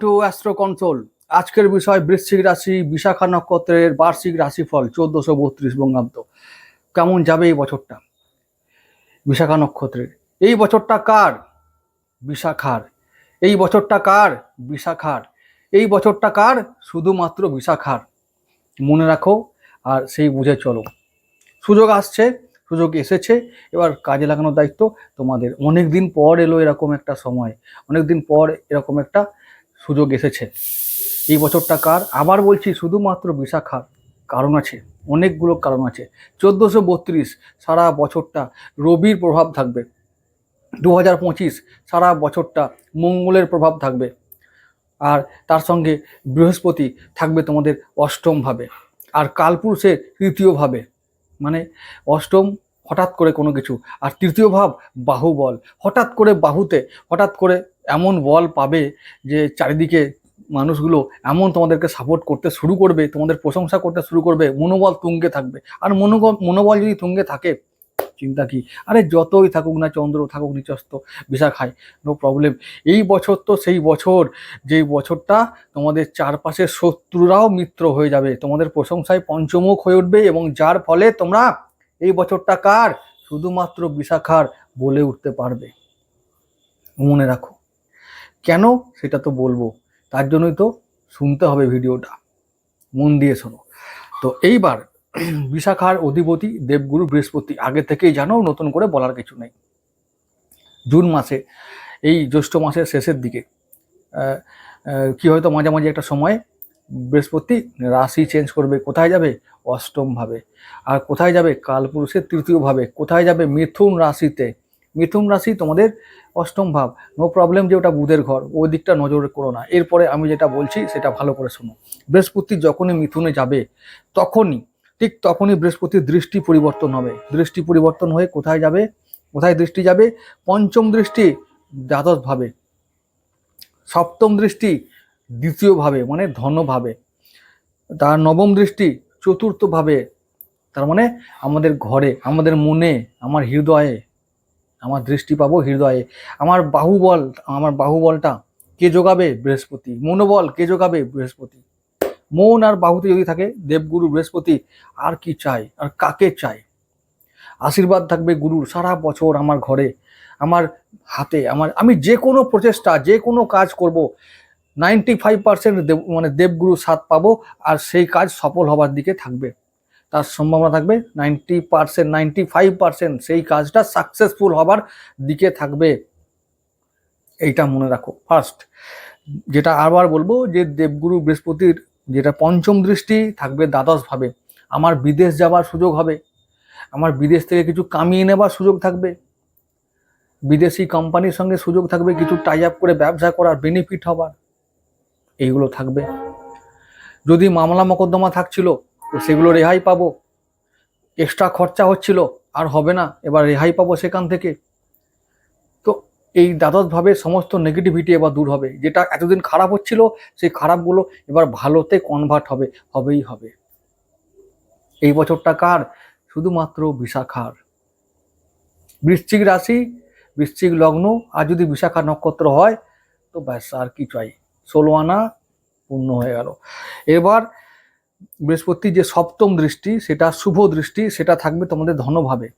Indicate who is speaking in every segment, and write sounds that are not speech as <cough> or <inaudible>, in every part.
Speaker 1: Two astro control আজকের বিষয় বৃশ্চিক রাশি, বিশাখা নক্ষত্রের বার্ষিক রাশিফল, চোদ্দশো বত্রিশ বঙ্গাব্দ। কেমন যাবে এই বছরটা? বিশাখা নক্ষত্রের। এই বছরটা কার? বিশাখার। এই বছরটা কার? বিশাখার। এই বছরটা কার? শুধুমাত্র বিশাখার। মনে রাখো আর সেই বুঝে চলো। সুযোগ আসছে, সুযোগ এসেছে। এবার কাজে লাগানোর দায়িত্ব তোমাদের। অনেক দিন পর এলো এরকম একটা সময়। অনেক দিন পর এরকম একটা সুযোগ এসেছে। এই বছরটা কার? আবার বলছি, শুধুমাত্র বিশাখার কারণ আছে, অনেকগুলো কারণ আছে। চোদ্দোশো বত্রিশ সারা বছরটা রবির প্রভাব থাকবে। দু হাজার পঁচিশ সারা বছরটা মঙ্গলের প্রভাব থাকবে। আর তার সঙ্গে বৃহস্পতি থাকবে তোমাদের অষ্টমভাবে। আর কালপুরুষের তৃতীয়ভাবে মানে অষ্টম হঠাৎ করে কোনো কিছু, আর তৃতীয় ভাব বাহুবল। হঠাৎ করে বাহুতে, হঠাৎ করে এমন বল পাবে যে চারিদিকে মানুষগুলো এমন তোমাদেরকে সাপোর্ট করতে শুরু করবে, তোমাদের প্রশংসা করতে শুরু করবে, মনোবল তুঙ্গে থাকবে। আর মনোবল মনোবল যদি তুঙ্গে থাকে, চিন্তা কি? আরে যতই থাকুক না চন্দ্র, থাকুক নিচস্ত বিশাখায় নো প্রবলেম এই বছর তো সেই বছর, যেই বছরটা তোমাদের চারপাশের শত্রুরাও মিত্র হয়ে যাবে, তোমাদের প্রশংসায় পঞ্চমুখ হয়ে উঠবে এবং যার ফলে তোমরা এই বছরটা কার? শুধুমাত্র বিশাখার বলে উঠতে পারবে। মনে রাখো। কেন সেটা তো বলব। তার জন্যই তো শুনতে হবে ভিডিওটা। মন দিয়ে শোনো। তো এইবার <clears throat> বিশাখার অধিপতি দেবগুরু বৃহস্পতি, আগে থেকেই জানো নতুন করে বলার কিছু নেই। জুন মাসে, এই জ্যৈষ্ঠ মাসের শেষের দিকে কি হয়তো মাঝামাঝি একটা সময় বৃহস্পতি রাশি চেঞ্জ করবে, কোথায় যাবে? অষ্টমভাবে আর কোথায় যাবে? কালপুরুষের তৃতীয়ভাবে কোথায় যাবে? মিথুন রাশিতে। মিথুন রাশি তোমাদের অষ্টম ভাব। নো প্রবলেম যে ওটা বুধের ঘর, ওই দিকটা নজর করো না। এরপরে আমি যেটা বলছি, সেটা ভালো করে শোনো। বৃহস্পতি যখনই মিথুনে যাবে, তখনই, ঠিক তখনই বৃহস্পতির দৃষ্টি পরিবর্তন হবে। দৃষ্টি পরিবর্তন হয়ে কোথায় যাবে? কোথায় দৃষ্টি যাবে? পঞ্চম দৃষ্টি দ্বাদশ ভাবে। সপ্তম দৃষ্টি দ্বিতীয় ভাবে মানে ধনভাবে তার নবম দৃষ্টি চতুর্থ ভাবে, তার মানে আমাদের ঘরে, আমাদের মনে, আমার হৃদয়ে আমার দৃষ্টি পাবো হৃদয়ে। আমার বাহুবল, আমার বাহুবলটা কে যোগাবে বৃহস্পতি? মনোবল কে যোগাবে বৃহস্পতি? মন আর বাহুতে যদি থাকে দেবগুরু, বৃহস্পতি, আর কি চাই? আর কাকে চাই? আশীর্বাদ থাকবে গুরুর সারা বছর আমার ঘরে, আমার হাতে, আমার, আমি যে কোনো প্রচেষ্টা, যে কোনো কাজ করব নাইনটি ফাইভ পার্সেন্ট দেব মানে দেবগুরু সাথ পাবো, আর সেই কাজ সফল হবার দিকে থাকবে। তার সম্ভাবনা থাকবে ninety percent, ninety five percent সেই কাজটা সাকসেসফুল হবার দিকে থাকবে। এইটা মনে রাখো ফার্স্ট যেটা আবার বলব যে দেবগুরু বৃহস্পতির যেটা পঞ্চম দৃষ্টি থাকবে দ্বাদশভাবে। আমার বিদেশ যাবার সুযোগ হবে। আমার বিদেশ থেকে কিছু কামিয়ে নেবার সুযোগ থাকবে। বিদেশি কোম্পানির সঙ্গে সুযোগ থাকবে কিছু টাই আপ করে ব্যবসা করার বেনিফিট হবার। এইগুলো থাকবে। যদি মামলা মোকদ্দমা থাকছিল তো সেগুলো রেহাই পাবো। এক্সট্রা খরচা হচ্ছিল, আর হবে না, এবার রেহাই পাবো সেখান থেকে। তো এই দ্বাদশভাবে সমস্ত নেগেটিভিটি এবার দূর হবে। যেটা এতদিন খারাপ হচ্ছিল, সেই খারাপগুলো এবার ভালোতে কনভার্ট হবে, হবেই হবে। এই বছরটা কার? শুধুমাত্র বিশাখার। বৃশ্চিক রাশি, বৃশ্চিক লগ্ন, আর যদি বিশাখা নক্ষত্র হয়, তো ব্যাস আর কি চাই। ষোলো আনা পূর্ণ হয়ে গেল। এবার বৃহস্পতি যে সপ্তম দৃষ্টি, সেটা শুভ দৃষ্টি, সেটা থাকবে তোমাদের ধনভাবে।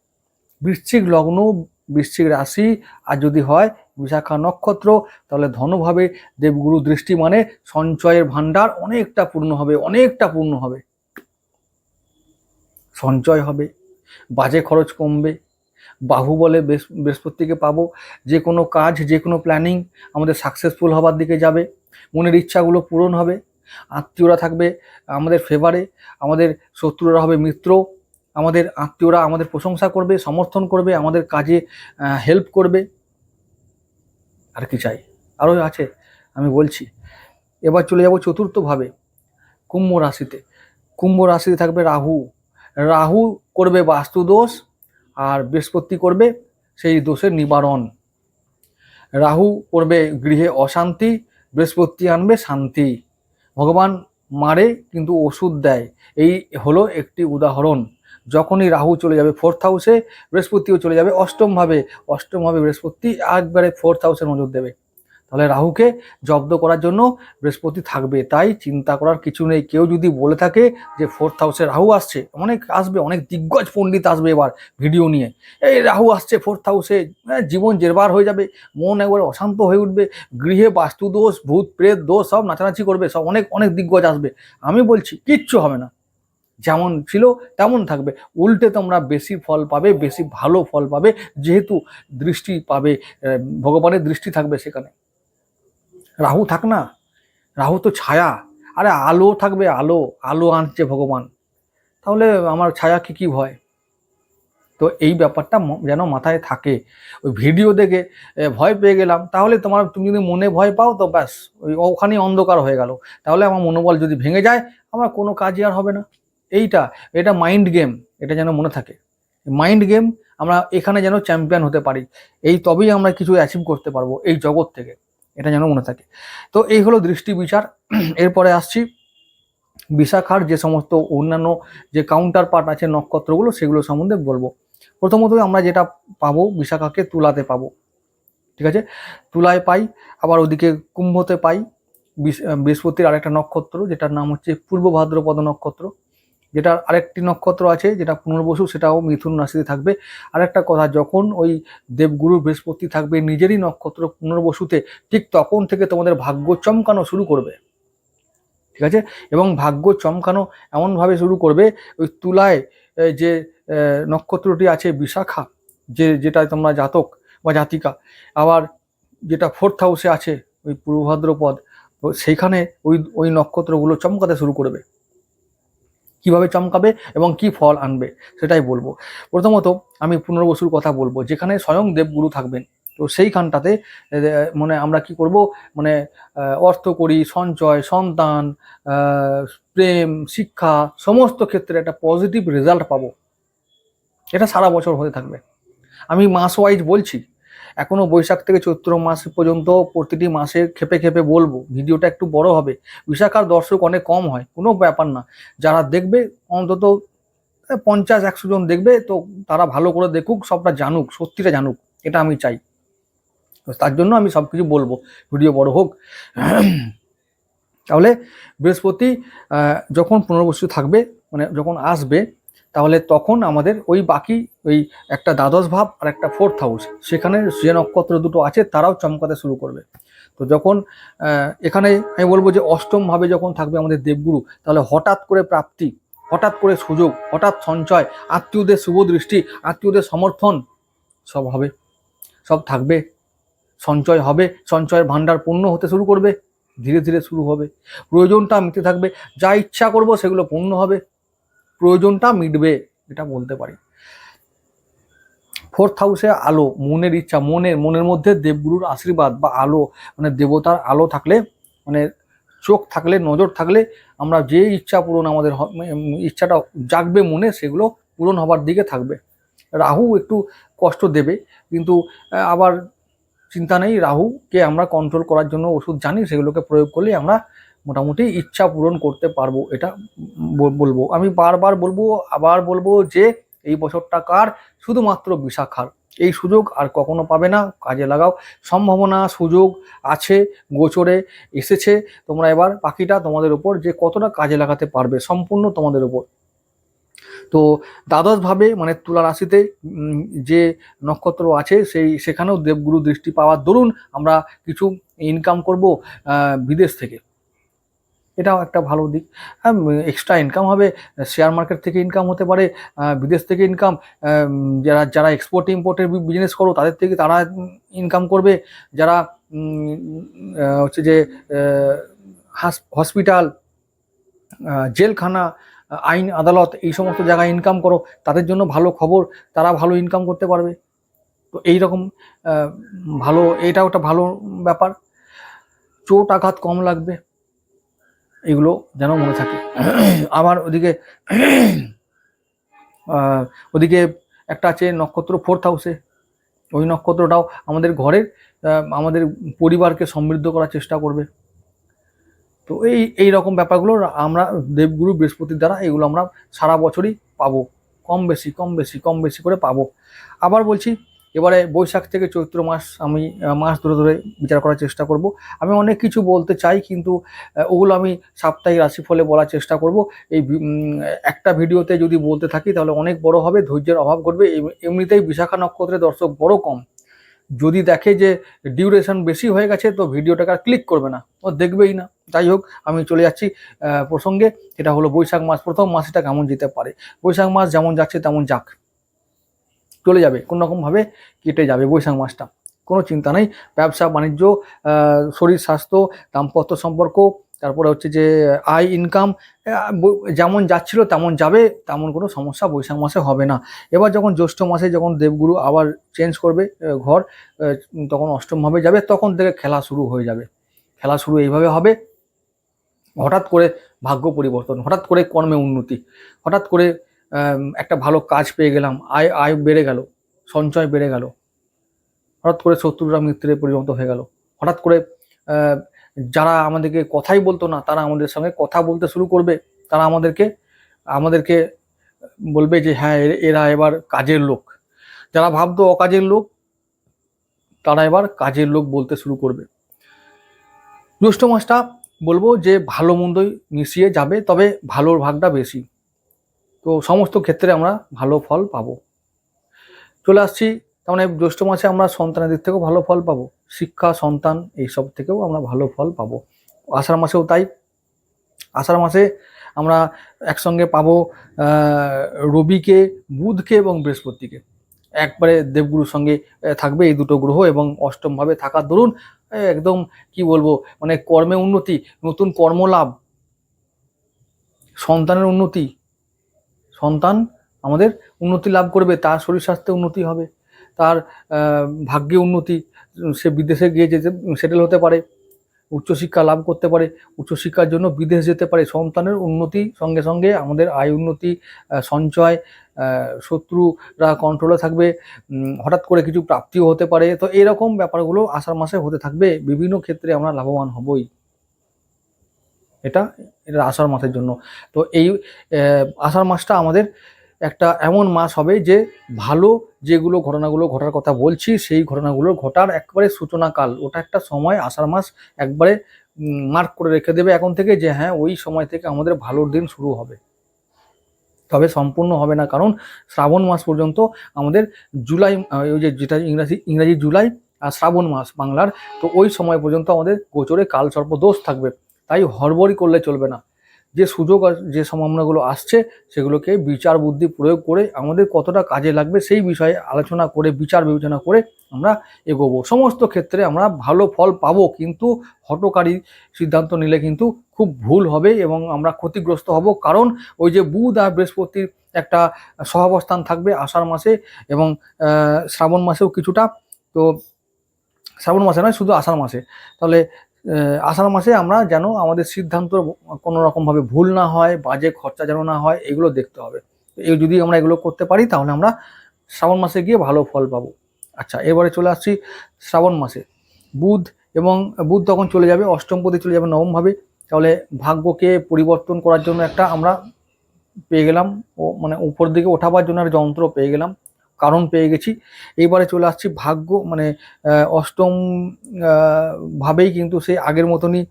Speaker 1: বৃশ্চিক লগ্ন, বৃশ্চিক রাশি, আর যদি হয় বিশাখা নক্ষত্র, তাহলে ধনভাবে দেবগুরু দৃষ্টি মানে সঞ্চয়ের ভাণ্ডার অনেকটা পূর্ণ হবে, অনেকটা পূর্ণ হবে। সঞ্চয় হবে, বাজে খরচ কমবে, বাহুবলে বৃহস্প- বৃহস্পতিকে পাবো, যে কোনো কাজ, যে কোনো প্ল্যানিং আমাদের সাকসেসফুল হবার দিকে যাবে, মনের ইচ্ছাগুলো পূরণ হবে। আত্মীয়রা থাকবে আমাদের ফেভারে আমাদের শত্রুরা হবে মিত্র, আমাদের আত্মীয়রা আমাদের প্রশংসা করবে, সমর্থন করবে, আমাদের কাজে হেল্প করবে। আর কি চাই? আরও আছে, আমি বলছি। এবার চলে যাব চতুর্থভাবে, কুম্ভ রাশিতে। কুম্ভ রাশিতে থাকবে রাহু। রাহু করবে বাস্তু দোষ আর বৃহস্পতি করবে সেই দোষের নিবারণ। রাহু করবে গৃহে অশান্তি, বৃহস্পতি আনবে শান্তি। ভগবান মারে কিন্তু ওষুধ দেয়। এই হলো একটি উদাহরণ। যখনই রাহু চলে যাবে ফোর্থ হাউসে বৃহস্পতিও চলে যাবে অষ্টমভাবে অষ্টমভাবে বৃহস্পতি একবারে ফোর্থ হাউসে নজর দেবে। তাহলে রাহুকে জব্দ করার জন্য বৃহস্পতি থাকবে। তাই চিন্তা করার কিছু নেই। কেউ যদি বলে থাকে যে ফোর্থ হাউসে রাহু আসছে অনেক আসবে অনেক দিগ্গজ পণ্ডিত আসবে এবার ভিডিও নিয়ে। এই রাহু আসছে ফোর্থ হাউসে হ্যাঁ, জীবন জেরবার হয়ে যাবে মন একবার অশান্ত হয়ে উঠবে গৃহে বাস্তু দোষ ভূত প্রেত দোষ সব নাচানাচি করবে সব অনেক অনেক দিগ্গজ আসবে। আমি বলছি কিচ্ছু হবে না। যেমন ছিল তেমন থাকবে। উল্টে তোমরা বেশি ফল পাবে বেশি ভালো ফল পাবে যেহেতু দৃষ্টি পাবে ভগবানের দৃষ্টি থাকবে সেখানে। রাহু থাক না। রাহু তো ছায়া। আরে আলো থাকবে, আলো আলো আনছে ভগবান। তাহলে আমার ছায়া কি কী ভয়? তো এই ব্যাপারটা যেন মাথায় থাকে। ওই ভিডিও দেখে ভয় পেয়ে গেলাম। তাহলে তোমার, তুমি যদি মনে ভয় পাও তো ব্যাস, ওই ওখানেই অন্ধকার হয়ে গেল। তাহলে আমার মনোবল যদি ভেঙে যায়, আমার কোনো কাজই আর হবে না। এইটা, এটা মাইন্ড গেম এটা যেন মনে থাকে। মাইন্ড গেম আমরা এখানে যেন চ্যাম্পিয়ন হতে পারি। এই তবেই আমরা কিছু অ্যাচিভ করতে পারব এই জগৎ থেকে। এটা যেন মনে থাকে। তো এই হলো দৃষ্টি বিচার। এরপরে আসছি বিশাখার যে সমস্ত অন্যান্য যে কাউন্টার পার্ট আছে নক্ষত্রগুলো, সেগুলো সম্বন্ধে বলব। প্রথমত আমরা যেটা পাবো, বিশাখাকে তুলাতে পাবো। ঠিক আছে? তুলায় পাই, আবার ওদিকে কুম্ভতে পাই। বৃহস্পতির আরেকটা নক্ষত্র, যেটার নাম হচ্ছে পূর্ব ভাদ্রপদ নক্ষত্র। যেটার আরেকটি নক্ষত্র আছে, যেটা পুনর্বসু, সেটাও মিথুন রাশিতে থাকবে। আরেকটা কথা, যখন ওই দেবগুরু বৃহস্পতি থাকবে নিজেরই নক্ষত্র পুনর্বসুতে, ঠিক তখন থেকে তোমাদের ভাগ্য চমকানো শুরু করবে। ঠিক আছে? এবং ভাগ্য চমকানো এমনভাবে শুরু করবে, ওই তুলায় যে নক্ষত্রটি আছে বিশাখা, যে, যেটা তোমরা জাতক বা জাতিকা, আবার যেটা ফোর্থ হাউসে আছে, ওই পূর্বভাদ্রপদ সেইখানে ওই ওই নক্ষত্রগুলো চমকাতে শুরু করবে। কীভাবে চমকাবে এবং কি ফল আনবে, সেটাই বলব। প্রথমত আমি পুনর্বসুর কথা বলব, যেখানে স্বয়ং দেবগুরু থাকবেন, তো সেইখানটাতে মানে আমরা কি করব মানে অর্থ করি, সঞ্চয়, সন্তান প্রেম, শিক্ষা, সমস্ত ক্ষেত্রে একটা পজিটিভ রেজাল্ট পাবো। এটা সারা বছর হতে থাকবে। আমি মাস ওয়াইজ বলছি এখনও বৈশাখ থেকে চৈত্র মাস পর্যন্ত প্রতিটি মাসে খেপে খেপে বলব, ভিডিওটা একটু বড় হবে। বিশাখার দর্শক অনেক কম হয়, কোনো ব্যাপার না। যারা দেখবে, অন্তত পঞ্চাশ, একশো জন দেখবে, তো তারা ভালো করে দেখুক, সবটা জানুক, সত্যিটা জানুক, এটা আমি চাই। তার জন্য আমি সব কিছু বলব, ভিডিও বড় হোক। তাহলে বৃহস্পতি যখন পুনর্বসু থাকবে মানে যখন আসবে তাহলে তখন আমাদের ওই বাকি ওই একটা দ্বাদশ ভাব আর একটা ফোর্থ হাউস সেখানে যে নক্ষত্র দুটো আছে, তারাও চমকাতে শুরু করবে। তো যখন এখানে আমি বলব যে অষ্টম ভাবে যখন থাকবে আমাদের দেবগুরু, তাহলে হঠাৎ করে প্রাপ্তি, হঠাৎ করে সুযোগ, হঠাৎ সঞ্চয়, আত্মীয়দের শুভ দৃষ্টি, আত্মীয়দের সমর্থন, সব হবে। সব থাকবে। সঞ্চয় হবে, সঞ্চয়ের ভাণ্ডার পূর্ণ হতে শুরু করবে, ধীরে ধীরে শুরু হবে। প্রয়োজনটা মিটতে থাকবে, যা ইচ্ছা করব সেগুলো পূর্ণ হবে। প্রয়োজনটা মিটবে, এটা বলতে পারি। ফোর্থ হাউসে আলো, মনের ইচ্ছা মনের মনের মধ্যে দেবগুরুর আশীর্বাদ বা আলো মানে দেবতার আলো থাকলে মানে চোখ থাকলে, নজর থাকলে আমরা যে ইচ্ছা পূরণ আমাদের ইচ্ছাটা জাগবে মনে, সেগুলো পূরণ হবার দিকে থাকবে। রাহু একটু কষ্ট দেবে, কিন্তু আবার চিন্তা নেই, রাহুকে আমরা কন্ট্রোল করার জন্য ওষুধ জানি, সেগুলোকে প্রয়োগ করলে আমরা মোটামুটি ইচ্ছা পূরণ করতে পারব, এটা বল- বলব। আমি বারবার বলব, আবার বলব যে এই বছরটা কার? শুধুমাত্র বিশাখার। এই সুযোগ আর কখনো পাবে না, কাজে লাগাও। সম্ভাবনা, সুযোগ আছে, গোচরে এসেছে। তোমরা এবার পাখিটা তোমাদের উপর যে কতটা কাজে লাগাতে পারবে, সম্পূর্ণ তোমাদের উপর। তো দ্বাদশভাবে মানে তুলা রাশিতে যে নক্ষত্র আছে, সেই, সেখানেও দেবগুরু দৃষ্টি পাওয়ার দরুন আমরা কিছু ইনকাম করব বিদেশ থেকে। এটাও একটা ভালো দিক। হ্যাঁ এক্সট্রা ইনকাম হবে শেয়ার মার্কেট থেকে ইনকাম হতে পারে বিদেশ থেকে ইনকাম যারা যারা এক্সপোর্ট ইম্পোর্টের বিজনেস করো, তাদের থেকে তারা ইনকাম করবে। যারা হচ্ছে যে হসপিটাল জেলখানা, আইন আদালত এই সমস্ত জায়গায় ইনকাম করো, তাদের জন্য ভালো খবর, তারা ভালো ইনকাম করতে পারবে। তো এই রকম ভালো, এটাও একটা ভালো ব্যাপার। চোট আঘাত কম লাগবে। এগুলো যেন মনে থাকে। আবার ওদিকে ওদিকে একটা আছে নক্ষত্র ফোর্থ হাউসে ওই নক্ষত্রটাও আমাদের ঘরের আমাদের পরিবারকে সমৃদ্ধ করার চেষ্টা করবে। তো এই এই রকম ব্যাপারগুলো আমরা দেবগুরু বৃহস্পতির দ্বারা এগুলো আমরা সারা বছরই পাবো। কম বেশি কম বেশি কম বেশি করে পাবো। আবার বলছি এবারে বৈশাখ থেকে চৈত্র মাস আমি মাস ধরে ধরে বিচার করার চেষ্টা করব। আমি অনেক কিছু বলতে চাই কিন্তু ওগুলো আমি সাপ্তাহিক রাশিফলে বলার চেষ্টা করব। এই একটা ভিডিওতে যদি বলতে থাকি তাহলে অনেক বড় হবে, ধৈর্যের অভাব ঘটবে। এম- এমনিতেই বিশাখা নক্ষত্রের দর্শক বড় কম। যদি দেখে যে ডিউরেশন বেশি হয়ে গেছে তো ভিডিওটাকে আর ক্লিক করবে না, ও দেখবেই না। যাই হোক, আমি চলে যাচ্ছি প্রসঙ্গে। এটা হলো বৈশাখ মাস প্রথম মাস এটা কেমন যেতে পারে? বৈশাখ মাস যেমন যাচ্ছে তেমন যাক। চলে যাবে, কোনোরকমভাবে কেটে যাবে বৈশাখ মাসটা। কোনো চিন্তা নেই, ব্যবসা, বাণিজ্য শরীর, স্বাস্থ্য, দাম্পত্য সম্পর্ক, তারপরে হচ্ছে যে, আয় ইনকাম যেমন যাচ্ছিল তেমন যাবে, তেমন কোনো সমস্যা বৈশাখ মাসে হবে না। এবার যখন জ্যৈষ্ঠ মাসে যখন দেবগুরু আবার চেঞ্জ করবে ঘর তখন অষ্টমভাবে যাবে, তখন থেকে খেলা শুরু হয়ে যাবে। খেলা শুরু এইভাবে হবে, হঠাৎ করে ভাগ্য পরিবর্তন, হঠাৎ করে কর্মে উন্নতি, হঠাৎ করে একটা ভালো কাজ পেয়ে গেলাম। আয় আয় বেড়ে গেল, সঞ্চয় বেড়ে গেল। হঠাৎ করে শত্রুরা মিত্রে পরিণত হয়ে গেল। হঠাৎ করে যারা আমাদেরকে কথাই বলতো না, তারা আমাদের সঙ্গে কথা বলতে শুরু করবে। তারা আমাদেরকে আমাদেরকে বলবে যে হ্যাঁ এরা এবার কাজের লোক। যারা ভাবতো অকাজের লোক, তারা এবার কাজের লোক বলতে শুরু করবে। জ্যৈষ্ঠ মাসটা বলব যে, ভালো মন্দই মিশিয়ে যাবে, তবে ভালোর ভাগটা বেশি। তো সমস্ত ক্ষেত্রে আমরা ভালো ফল পাবো। চলে আসছি, তার মানে জ্যৈষ্ঠ মাসে আমরা সন্তানের দিক থেকেও ভালো ফল পাবো। শিক্ষা, সন্তান, এইসব থেকেও আমরা ভালো ফল পাবো। আষাঢ় মাসেও তাই। আষাঢ় মাসে আমরা একসঙ্গে পাবো রবিকে, বুধকে এবং বৃহস্পতিকে। একবারে দেবগুরুর সঙ্গে থাকবে এই দুটো গ্রহ এবং অষ্টমভাবে থাকার দরুন একদম কি বলব মানে কর্মে উন্নতি, নতুন কর্মলাভ, সন্তানের উন্নতি সন্তান আমাদের উন্নতি লাভ করবে, তার শরীর স্বাস্থ্যে উন্নতি হবে, তার ভাগ্যে উন্নতি, সে বিদেশে গিয়ে যেতে সেটেল হতে পারে, উচ্চশিক্ষা লাভ করতে পারে, উচ্চশিক্ষার জন্য বিদেশ যেতে পারে, সন্তানের উন্নতি সঙ্গে সঙ্গে আমাদের আয় উন্নতি সঞ্চয় শত্রুরা কন্ট্রোলে থাকবে হঠাৎ করে কিছু প্রাপ্তিও হতে পারে, তো এরকম ব্যাপারগুলো আষাঢ় মাসে হতে থাকবে, বিভিন্ন ক্ষেত্রে আমরা লাভবান হবই। এটা এটা আষাঢ় মাসের জন্য। তো এই আষাঢ় মাসটা আমাদের একটা এমন মাস হবে যে ভালো যেগুলো ঘটনাগুলো ঘটার কথা বলছি, সেই ঘটনাগুলো ঘটার একবারে সূচনাকাল। ওটা একটা সময়, আষাঢ় মাস একবারে মার্ক করে রেখে দেবে এখন থেকে যে হ্যাঁ ওই সময় থেকে আমাদের ভালোর দিন শুরু হবে। তবে সম্পূর্ণ হবে না, কারণ শ্রাবণ মাস পর্যন্ত আমাদের জুলাই, ওই যে যেটা ইংরাজি ইংরাজি জুলাই আর শ্রাবণ মাস বাংলার, তো ওই সময় পর্যন্ত আমাদের গোচরে কাল সর্প দোষ থাকবে। তাই হড়বড়ি করলে চলবে না। যে সুযোগ যে সম্ভাবনাগুলো আসছে, সেগুলোকে বিচার বুদ্ধি প্রয়োগ করে আমাদের কতটা কাজে লাগবে সেই বিষয়ে আলোচনা করে, বিচার বিবেচনা করে আমরা এগোবো। সমস্ত ক্ষেত্রে আমরা ভালো ফল পাবো, কিন্তু হটকারী সিদ্ধান্ত নিলে কিন্তু খুব ভুল হবে এবং আমরা ক্ষতিগ্রস্ত হব। কারণ ওই যে বুধ আর বৃহস্পতির একটা সহাবস্থান থাকবে আষাঢ় মাসে এবং শ্রাবণ মাসেও কিছুটা, তো শ্রাবণ মাসে নয়, শুধু আষাঢ় মাসে। তাহলে আষাঢ় মাসে আমরা যেন আমাদের সিদ্ধান্ত কোনো রকমভাবে ভুল না হয়, বাজে খরচা যেন না হয়, এগুলো দেখতে হবে। এই যদি আমরা এগুলো করতে পারি, তাহলে আমরা শ্রাবণ মাসে গিয়ে ভালো ফল পাবো। আচ্ছা এবারে চলে আসছি শ্রাবণ মাসে। বুধ এবং, বুধ তখন চলে যাবে, অষ্টম অষ্টমপতি চলে যাবে নবমভাবে। তাহলে ভাগ্যকে পরিবর্তন করার জন্য একটা আমরা পেয়ে গেলাম, ও মানে উপর দিকে ওঠাবার জন্য একটা যন্ত্র পেয়ে গেলাম। কারণ পেয়ে গেছি। এইবারে চলে আসছি ভাগ্য মানে অষ্টম ভাবেই কিন্তু সেই আগের মতনই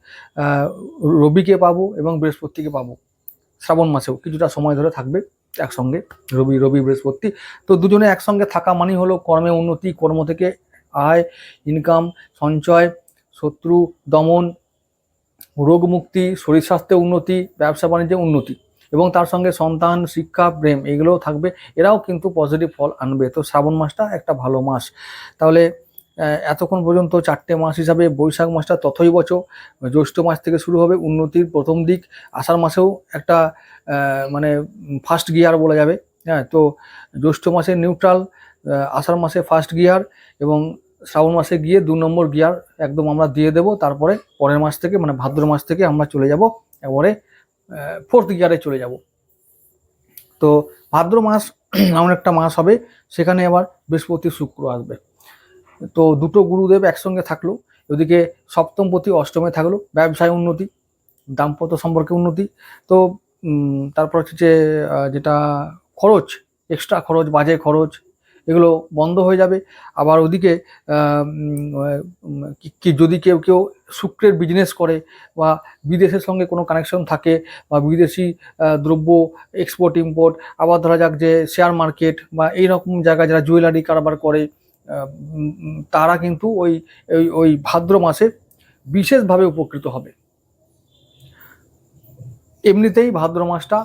Speaker 1: রবিকে পাবো এবং বৃহস্পতিকে পাবো। শ্রাবণ মাসেও কিছুটা সময় ধরে থাকবে একসঙ্গে রবি রবি, বৃহস্পতি। তো দুজনে একসঙ্গে থাকা মানেই হলো কর্মে উন্নতি, কর্ম থেকে আয় ইনকাম সঞ্চয়, শত্রু, দমন রোগ মুক্তি শরীর স্বাস্থ্যে উন্নতি, ব্যবসা বাণিজ্যে উন্নতি। এবং তার সঙ্গে সন্তান, শিক্ষা, প্রেম এগুলোও থাকবে। এরাও কিন্তু পজিটিভ ফল আনবে। তো শ্রাবণ মাসটা একটা ভালো মাস। তাহলে এতক্ষণ পর্যন্ত চারটে মাস হিসাবে বৈশাখ মাসটা তথই বছর জ্যৈষ্ঠ মাস থেকে শুরু হবে উন্নতির প্রথম দিক। আষাঢ় মাসেও একটা মানে ফার্স্ট গিয়ার বলা যাবে। হ্যাঁ তো জ্যৈষ্ঠ মাসে নিউট্রাল আষাঢ় মাসে ফার্স্ট গিয়ার এবং শ্রাবণ মাসে গিয়ে দু নম্বর গিয়ার একদম আমরা দিয়ে দেব। তারপরে পরের মাস থেকে মানে ভাদ্র মাস থেকে আমরা চলে যাব। এবারে ফোর্থ গিয়ারে চলে যাব। তো ভাদ্র মাস <clears throat> এমন একটা মাস হবে, সেখানে আবার বৃহস্পতি শুক্র আসবে। তো দুটো গুরুদেব একসঙ্গে থাকল ওদিকে সপ্তমপতি অষ্টমে থাকল, ব্যবসায় উন্নতি, দাম্পত্য সম্পর্কে উন্নতি। তো তারপর হচ্ছে যে যেটা খরচ এক্সট্রা খরচ, বাজে খরচ এগুলো বন্ধ হয়ে যাবে। আবার ওদিকে যদি কেউ কেউ শুক্রের বিজনেস করে বা বিদেশের সঙ্গে কোনো কানেকশন থাকে বা বিদেশি দ্রব্য এক্সপোর্ট ইম্পোর্ট আবার ধরা যাক যে শেয়ার মার্কেট বা এই রকম জায়গায় যারা জুয়েলারি কারবার করে তারা কিন্তু ওই ওই ভাদ্র মাসে বিশেষভাবে উপকৃত হবে। এমনিতেই ভাদ্র মাসটা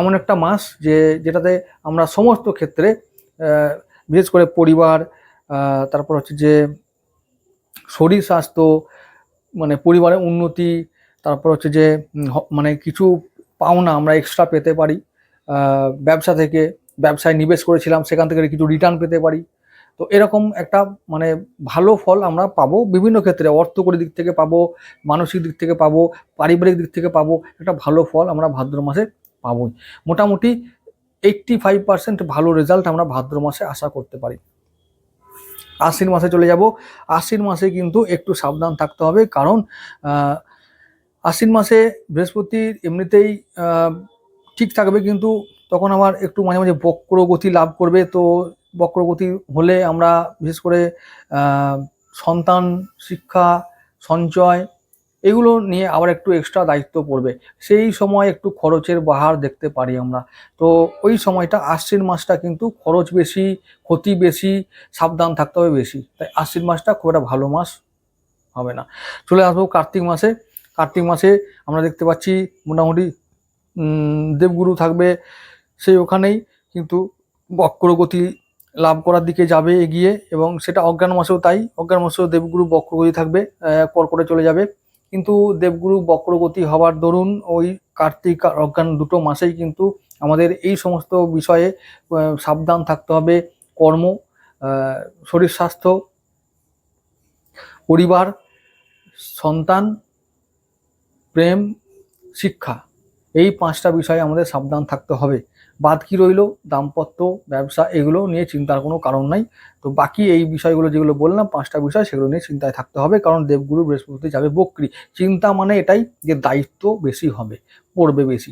Speaker 1: এমন একটা মাস যে, যেটাতে আমরা সমস্ত ক্ষেত্রে বিশেষ করে পরিবার তারপর হচ্ছে যে শরীর স্বাস্থ্য মানে পরিবারের উন্নতি, তারপর হচ্ছে যে মানে কিছু পাওনা আমরা এক্সট্রা পেতে পারি ব্যবসা থেকে, ব্যবসায় নিবেশ করেছিলাম, সেখান থেকে কিছু রিটার্ন পেতে পারি। তো এরকম একটা মানে ভালো ফল আমরা পাবো বিভিন্ন ক্ষেত্রে, অর্থকরী দিক থেকে পাবো, মানসিক দিক থেকে পাবো, পারিবারিক দিক থেকে পাবো, একটা ভালো ফল আমরা ভাদ্র মাসে পাবোই। মোটামুটি এইট্টি ফাইভ পার্সেন্ট ভালো রেজাল্ট আমরা ভাদ্র মাসে আশা করতে পারি। আশ্বিন মাসে চলে যাব। আশ্বিন মাসে কিন্তু একটু সাবধান থাকতে হবে কারণ আশ্বিন মাসে বৃহস্পতির এমনিতেই ঠিক থাকবে কিন্তু তখন আমার একটু মাঝে মাঝে বক্রগতি লাভ করবে। তো বক্রগতি হলে আমরা বিশেষ করে সন্তান শিক্ষা, সঞ্চয় এগুলো নিয়ে আবার একটু এক্সট্রা দায়িত্ব পড়বে। সেই সময় একটু খরচের বাহার দেখতে পারি আমরা। তো ওই সময়টা আশ্বিন মাসটা কিন্তু খরচ বেশি, ক্ষতি বেশি, সাবধান থাকতে হবে বেশি। তাই আশ্বিন মাসটা খুব একটা ভালো মাস হবে না। চলে আসব কার্তিক মাসে। কার্তিক মাসে আমরা দেখতে পাচ্ছি মোটামুটি দেবগুরু থাকবে সেই ওখানেই। কিন্তু বক্রগতি লাভ করার দিকে যাবে এগিয়ে এবং সেটা অজ্ঞান মাসেও তাই। অজ্ঞান মাসেও দেবগুরু বক্রগতি থাকবে কর্কটে চলে যাবে। কিন্তু দেবগুরু বক্রগতি হওয়ার দরুন ওই কার্তিক অজ্ঞান দুটো মাসেই কিন্তু আমাদের এই সমস্ত বিষয়ে সাবধান থাকতে হবে। কর্ম শরীর স্বাস্থ্য, পরিবার, সন্তান, প্রেম, শিক্ষা, এই পাঁচটা বিষয়ে আমাদের সাবধান থাকতে হবে। বাদ কি রইল? দাম্পত্য, ব্যবসা, এগুলো নিয়ে চিন্তার কোনো কারণ নাই। তো বাকি এই বিষয়গুলো যেগুলো বললাম, পাঁচটা বিষয় সেগুলো নিয়ে চিন্তায় থাকতে হবে, কারণ দেবগুরু বৃহস্পতি যাবে বক্রি। চিন্তা মানে এটাই যে দায়িত্ব বেশি হবে, পড়বে বেশি।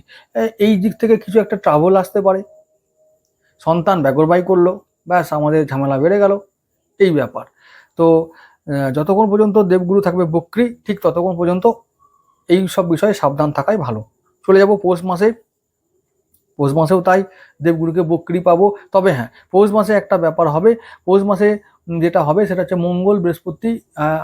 Speaker 1: এই দিক থেকে কিছু একটা ট্রাভেল আসতে পারে। সন্তান ব্যাগরবাই করল, ব্যাস আমাদের ঝামেলা বেড়ে গেল। এই ব্যাপার। তো যতক্ষণ পর্যন্ত দেবগুরু থাকবে বক্রি, ঠিক ততক্ষণ পর্যন্ত এই সব বিষয়ে সাবধান থাকাই ভালো। চলে যাব পৌষ মাসে পৌষ মাসেও তাই দেবগুরুকে বক্রি পাবো। তবে হ্যাঁ পৌষ মাসে একটা ব্যাপার হবে, পৌষ মাসে যেটা হবে সেটা হচ্ছে মঙ্গল বৃহস্পতি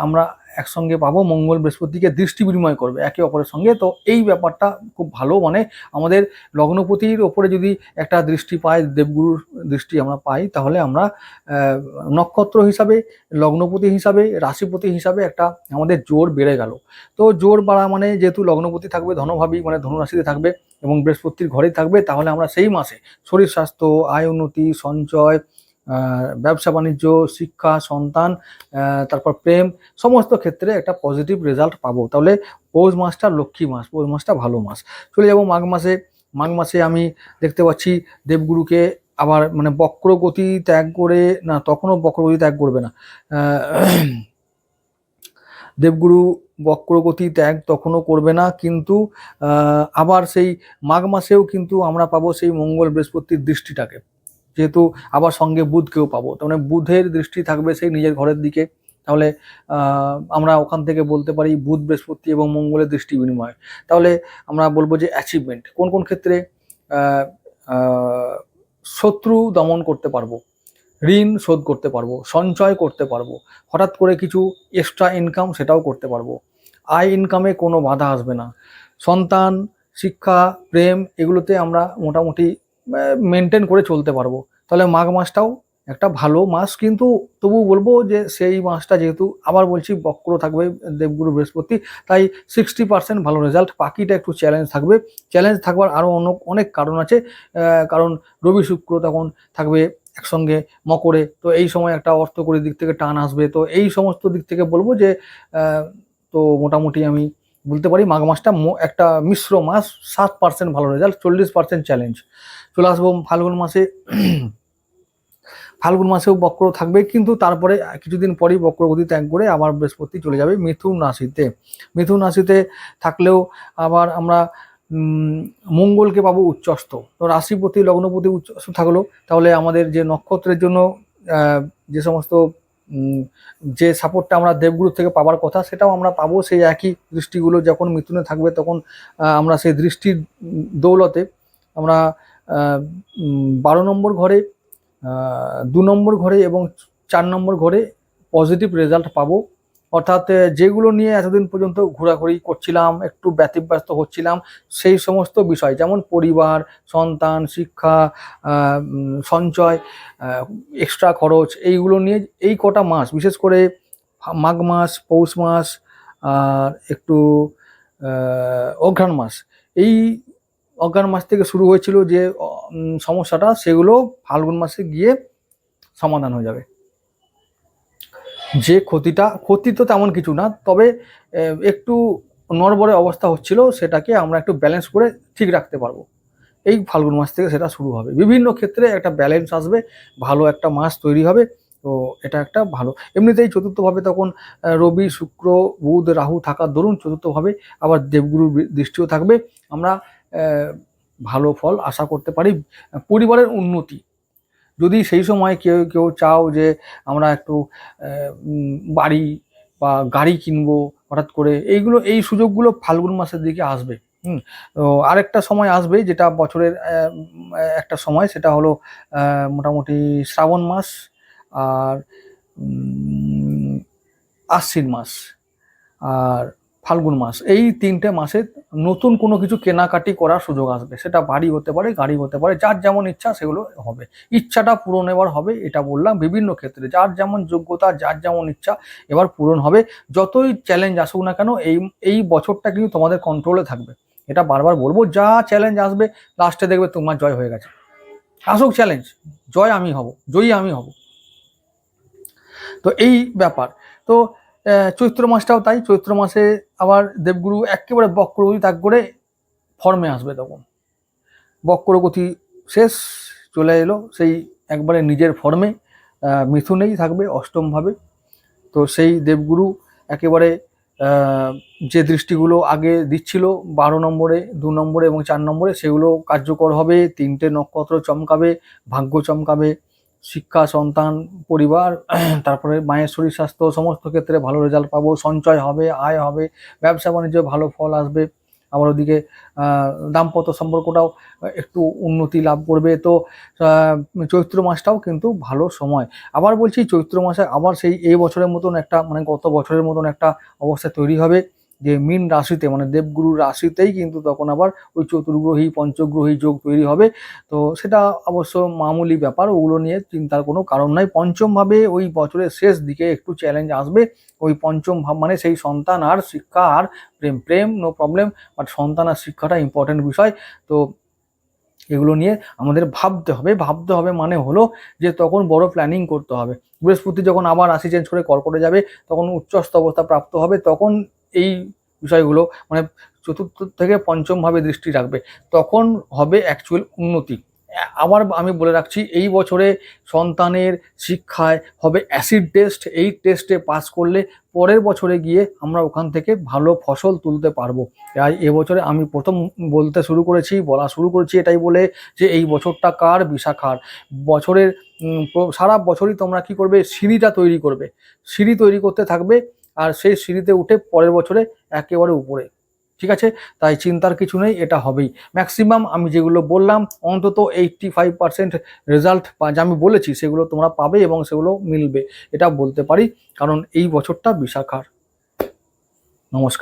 Speaker 1: আমরা একসঙ্গে পাবো। মঙ্গল বৃহস্পতিকে দৃষ্টি বিনিময় করবে একে অপরের সঙ্গে। তো এই ব্যাপারটা খুব ভালো মানে আমাদের লগ্নপতির ওপরে যদি একটা দৃষ্টি পাই দেবগুরুর দৃষ্টি আমরা পাই, তাহলে আমরা নক্ষত্র হিসাবে, লগ্নপতি হিসাবে, রাশিপতি হিসাবে একটা আমাদের জোর বেড়ে গেল। তো জোর বাড়া মানে যেহেতু লগ্নপতি থাকবে, ধনভাবী মানে ধনুরাশিতে থাকবে এবং বৃহস্পতির ঘরেই থাকবে, তাহলে আমরা সেই মাসে শরীর স্বাস্থ্য, আয় উন্নতি, সঞ্চয় ব্যবসা, বাণিজ্য, শিক্ষা, সন্তান তারপর প্রেম, সমস্ত ক্ষেত্রে একটা পজিটিভ রেজাল্ট পাবো। তাহলে পৌষ মাসটা লক্ষ্মী মাস, পৌষ মাসটা ভালো মাস। চলে যাব মাঘ মাসে। মাঘ মাসে আমি দেখতে পাচ্ছি দেবগুরুকে আবার মানে বক্রগতি ত্যাগ করে, না, তখনও বক্রগতি ত্যাগ করবে না। দেবগুরু বক্রগতি ত্যাগ তখনও করবে না, কিন্তু আবার সেই মাঘ মাসেও কিন্তু আমরা পাবো সেই মঙ্গল বৃহস্পতির দৃষ্টিটাকে। যেহেতু আবার সঙ্গে বুধকেও পাবো। তার মানে বুধের দৃষ্টি থাকবে সেই নিজের ঘরের দিকে। তাহলে আমরা ওখান থেকে বলতে পারি বুধ, বৃহস্পতি এবং মঙ্গলের দৃষ্টি বিনিময়। তাহলে আমরা বলব যে অ্যাচিভমেন্ট কোন কোন ক্ষেত্রে শত্রু দমন করতে পারব, ঋণ শোধ করতে পারব, সঞ্চয় করতে পারব, হঠাৎ করে কিছু এক্সট্রা ইনকাম সেটাও করতে পারব। আয় ইনকামে কোনো বাধা আসবে না। সন্তান, শিক্ষা, প্রেম, এগুলোতে আমরা মোটামুটি মেনটেন করে চলতে পারব। তাহলে মাঘ মাসটাও একটা ভালো মাস। কিন্তু তবু বলব যে সেই মাসটা যেহেতু আবার বলছি বক্র থাকবে দেবগুরু বৃহস্পতি, তাই সিক্সটি পার্সেন্ট ভালো রেজাল্ট বাকিটা একটু চ্যালেঞ্জ থাকবে। চ্যালেঞ্জ থাকবার আরও অনেক অনেক কারণ আছে। কারণ রবি শুক্র তখন থাকবে একসঙ্গে মকরে। তো এই সময় একটা অর্থকরী দিক থেকে টান আসবে। তো এই সমস্ত দিক থেকে বলব যে তো মোটামুটি আমি বলতে পারি মাঘ মাসটা একটা মিশ্র মাস, সাত পার্সেন্ট ভালো রেজাল্ট চল্লিশ পার্সেন্ট চ্যালেঞ্জ চলে আসব ফাল্গুন মাসে, ফাল্গুন মাসেও বক্র থাকবে, কিন্তু তারপরে কিছুদিন পরেই বক্রগতি ত্যাগ করে আবার বৃহস্পতি চলে যাবে মিথুন রাশিতে। মিথুন রাশিতে থাকলেও আবার আমরা মঙ্গলকে পাবো উচ্চস্ত তো রাশিপতি, লগ্নপতি উচ্চস্ত থাকল, তাহলে আমাদের যে নক্ষত্রের জন্য যে সমস্ত যে সাপোর্টটা আমরা দেবগুরু থেকে পাওয়ার কথা সেটাও আমরা পাবো। সেই একই দৃষ্টিগুলো যখন মিথুনে থাকবে তখন আমরা সেই দৃষ্টির দৌলতে আমরা বারো নম্বর ঘরে দু নম্বর ঘরে এবং চার নম্বর ঘরে পজিটিভ রেজাল্ট পাবো। অর্থাৎ যেগুলো নিয়ে এতদিন পর্যন্ত ঘোরাঘুরি করছিলাম, একটু ব্যতিব্যস্ত হচ্ছিলাম, সেই সমস্ত বিষয়, যেমন পরিবার, সন্তান, শিক্ষা সঞ্চয় এক্সট্রা খরচ, এইগুলো নিয়ে এই কটা মাস, বিশেষ করে মাঘ মাস, পৌষ মাস আর একটু অঘ্রাণ মাস, এই অজ্ঞান মাস থেকে শুরু হয়েছিল যে সমস্যাটা, সেগুলো ফাল্গুন মাসে গিয়ে সমাধান হয়ে যাবে। যে ক্ষতিটা, ক্ষতি তো তেমন কিছু না, তবে একটু নড়বড়ে অবস্থা হচ্ছিল, সেটাকে আমরা একটু ব্যালেন্স করে ঠিক রাখতে পারব। এই ফাল্গুন মাস থেকে সেটা শুরু হবে। বিভিন্ন ক্ষেত্রে একটা ব্যালেন্স আসবে, ভালো একটা মাস তৈরি হবে, তো এটা একটা ভালো। এমনিতেই চতুর্থভাবে তখন রবি, শুক্র, বুধ, রাহু থাকার দরুন চতুর্থভাবে আবার দেবগুরুর বি- দৃষ্টিও থাকবে। আমরা ভালো ফল আশা করতে পারি। পরিবারের উন্নতি যদি সেই সময় কেউ কেউ চাও যে আমরা একটু বাড়ি বা গাড়ি কিনবো হঠাৎ করে, এইগুলো, এই সুযোগগুলো ফাল্গুন মাসের দিকে আসবে, হুম? তো আরেকটা সময় আসবে যেটা বছরের একটা সময়, সেটা হলো মোটামুটি শ্রাবণ মাস আর আশ্বিন মাস। আর ফাল্গুন মাস। এই তিনটে মাসে নতুন কোনো কিছু কেনাকাটি করার সুযোগ আসবে। সেটা বাড়ি হতে পারে, গাড়ি হতে পারে, যার যেমন ইচ্ছা সেগুলো হবে। ইচ্ছাটা পূরণ এবার হবে, এটা বললাম, বিভিন্ন ক্ষেত্রে। যার যেমন যোগ্যতা, যার যেমন ইচ্ছা এবার পূরণ হবে। যতই চ্যালেঞ্জ আসুক না কেন, এই এই বছরটা কিন্তু তোমাদের কন্ট্রোলে থাকবে। এটা বারবার বলব, যা চ্যালেঞ্জ আসবে লাস্টে দেখবে তোমার জয় হয়ে গেছে। আসুক চ্যালেঞ্জ জয় আমি হব, জয়ী আমি হব। তো এই ব্যাপার। তো চৈত্র মাসটাও তাই, চৈত্র মাসে আবার দেবগুরু একেবারে বক্রগতি ত্যাগ করে ফর্মে আসবে তখন। বক্রগতি শেষ, চলে এলো, সেই একবারে নিজের ফর্মে মিথুনেই থাকবে অষ্টমভাবে। তো সেই দেবগুরু একেবারে যে দৃষ্টিগুলো আগে দিচ্ছিল, বারো নম্বরে, দু নম্বরে এবং চার নম্বরে, সেগুলো কার্যকর হবে, তিনটে নক্ষত্র চমকাবে, ভাগ্য চমকাবে শিক্ষা, সন্তান, পরিবার, <clears throat> তারপরে মায়ের শরীর স্বাস্থ্য সমস্ত ক্ষেত্রে ভালো রেজাল্ট পাবো, সঞ্চয় হবে, আয় হবে, ব্যবসা বাণিজ্য ভালো ফল আসবে, আবার ওদিকে দাম্পত্য সম্পর্কটাও একটু উন্নতি লাভ করবে। তো চৈত্র মাসটাও কিন্তু ভালো সময়। আবার বলছি, চৈত্র মাসে আবার সেই এই বছরের মতন একটা মানে গত বছরের মতন একটা অবস্থা তৈরি হবে। যে মিন রাশিতে মানে দেবগুরুর রাশিতেই কিন্তু তখন আবার ওই চতুর্গ্রহী, পঞ্চগ্রহী যোগ তৈরি হবে। তো সেটা অবশ্য মামুলি ব্যাপার, ওগুলো নিয়ে চিন্তার কোনো কারণ নাই। পঞ্চমভাবে ওই বছরের শেষ দিকে একটু চ্যালেঞ্জ আসবে। ওই পঞ্চম ভাব মানে সেই সন্তান আর শিক্ষা আর প্রেম প্রেম নো প্রবলেম বাট সন্তান আর শিক্ষাটা ইম্পর্টেন্ট বিষয়। তো এগুলো নিয়ে আমাদের ভাবতে হবে। ভাবতে হবে মানে হলো যে তখন বড় প্ল্যানিং করতে হবে। বৃহস্পতি যখন আবার রাশি চেঞ্জ করে কর্কটে যাবে, তখন উচ্চস্থ অবস্থা প্রাপ্ত হবে, তখন এই বিষয়গুলো মানে চতুর্থ থেকে পঞ্চমভাবে দৃষ্টি রাখবে, তখন হবে অ্যাকচুয়াল উন্নতি। আবার আমি বলে রাখছি, এই বছরে সন্তানের শিক্ষায় হবে অ্যাসিড টেস্ট এই টেস্টে পাস করলে পরের বছরে গিয়ে আমরা ওখান থেকে ভালো ফসল তুলতে পারব। তাই এবছরে আমি প্রথম বলতে শুরু করেছি, বলা শুরু করেছি এটাই বলে যে এই বছরটা কার বিশাখার? বছরের সারা বছরই তোমরা কি করবে? সিঁড়িটা তৈরি করবে। সিঁড়ি তৈরি করতে থাকবে আর সেই সিঁড়িতে উঠে পরের বছরে একেবারে উপরে। ঠিক আছে? তাই চিন্তার কিছু নেই, এটা হবেই। ম্যাক্সিমাম আমি যেগুলো বললাম, অন্তত এইটটি ফাইভ পার্সেন্ট রেজাল্ট যে আমি বলেছি, সেগুলো তোমরা পাবে এবং সেগুলো মিলবে। এটা বলতে পারি, কারণ এই বছরটা বিশাখার। নমস্কার।